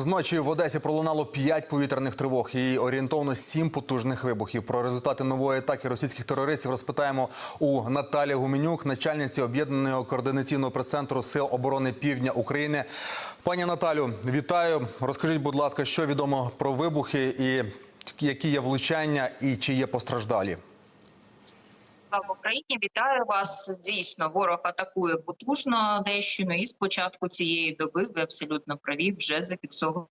Зночі в Одесі пролунало 5 повітряних тривог і орієнтовно 7 потужних вибухів. Про результати нової атаки російських терористів розпитаємо у Наталі Гуменюк, начальниці об'єднаного координаційного прес-центру Сил оборони Півдня України. Пані Наталю, вітаю. Розкажіть, будь ласка, що відомо про вибухи і які є влучання, і чи є постраждалі? В Україні. Вітаю вас. Дійсно, ворог атакує потужно Одещину. І з початку цієї доби ви абсолютно праві вже зафіксовано.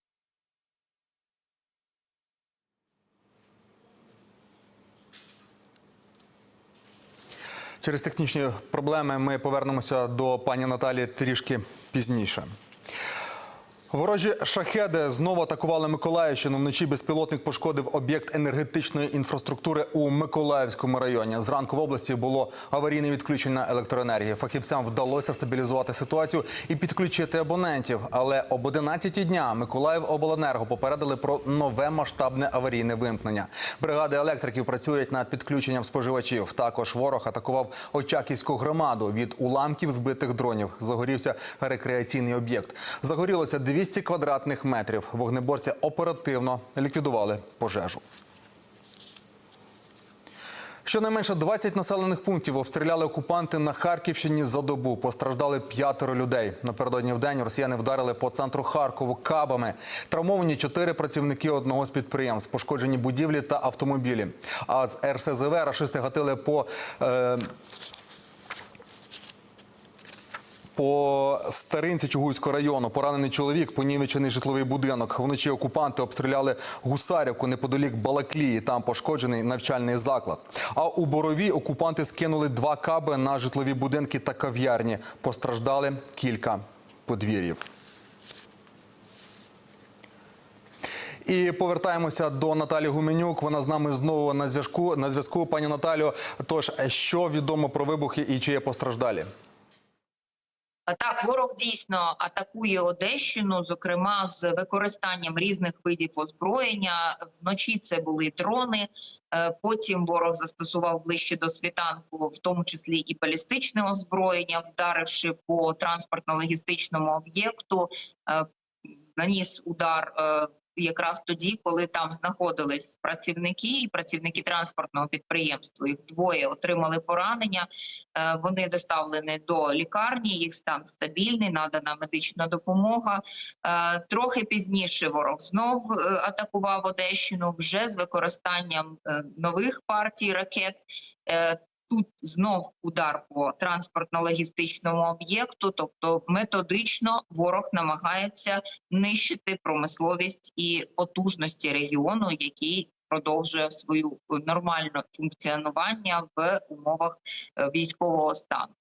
Через технічні проблеми ми повернемося до пані Наталі трішки пізніше. Ворожі шахеди знову атакували Миколаївщину. Вночі безпілотник пошкодив об'єкт енергетичної інфраструктури у Миколаївському районі. Зранку в області було аварійне відключення електроенергії. Фахівцям вдалося стабілізувати ситуацію і підключити абонентів. Але об 11 дня Миколаївобленерго попередили про нове масштабне аварійне вимкнення. Бригади електриків працюють над підключенням споживачів. Також ворог атакував Очаківську громаду. Від уламків збитих дронів загорівся рекреаційний об'єкт. Загорілося 200 квадратних метрів. Вогнеборці оперативно ліквідували пожежу. Щонайменше 20 населених пунктів обстріляли окупанти на Харківщині за добу. Постраждали п'ятеро людей. Напередодні в день росіяни вдарили по центру Харкову кабами. Травмовані чотири працівники одного з підприємств, пошкоджені будівлі та автомобілі. А з РСЗВ рашисти гатили по. Е по старинці Чугуйського району поранений чоловік, понівечений житловий будинок. Вночі окупанти обстріляли Гусарівку неподалік Балаклії. Там пошкоджений навчальний заклад. А у Борові окупанти скинули два каби на житлові будинки та кав'ярні. Постраждали кілька подвір'їв. І повертаємося до Наталі Гуменюк. Вона з нами знову на зв'язку. На зв'язку, пані Наталю. Тож, що відомо про вибухи і чи є постраждалі? Так, ворог дійсно атакує Одещину, зокрема з використанням різних видів озброєння. Вночі це були дрони. е, Потім ворог застосував ближче до світанку, в тому числі і балістичне озброєння, вдаривши по транспортно-логістичному об'єкту. е, Наніс удар е, якраз тоді, коли там знаходились працівники і працівники транспортного підприємства. Їх двоє отримали поранення. Е, Вони доставлені до лікарні. Їх стан стабільний, надана медична допомога. Е, Трохи пізніше ворог знов е, атакував Одещину вже з використанням нових партій ракет. Тут знов удар по транспортно-логістичному об'єкту, тобто методично ворог намагається нищити промисловість і потужності регіону, який продовжує свою нормальне функціонування в умовах е, військового стану.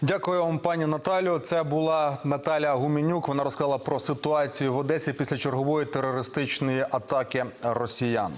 Дякую вам, пані Наталю. Це була Наталя Гуменюк. Вона розказала про ситуацію в Одесі після чергової терористичної атаки росіян.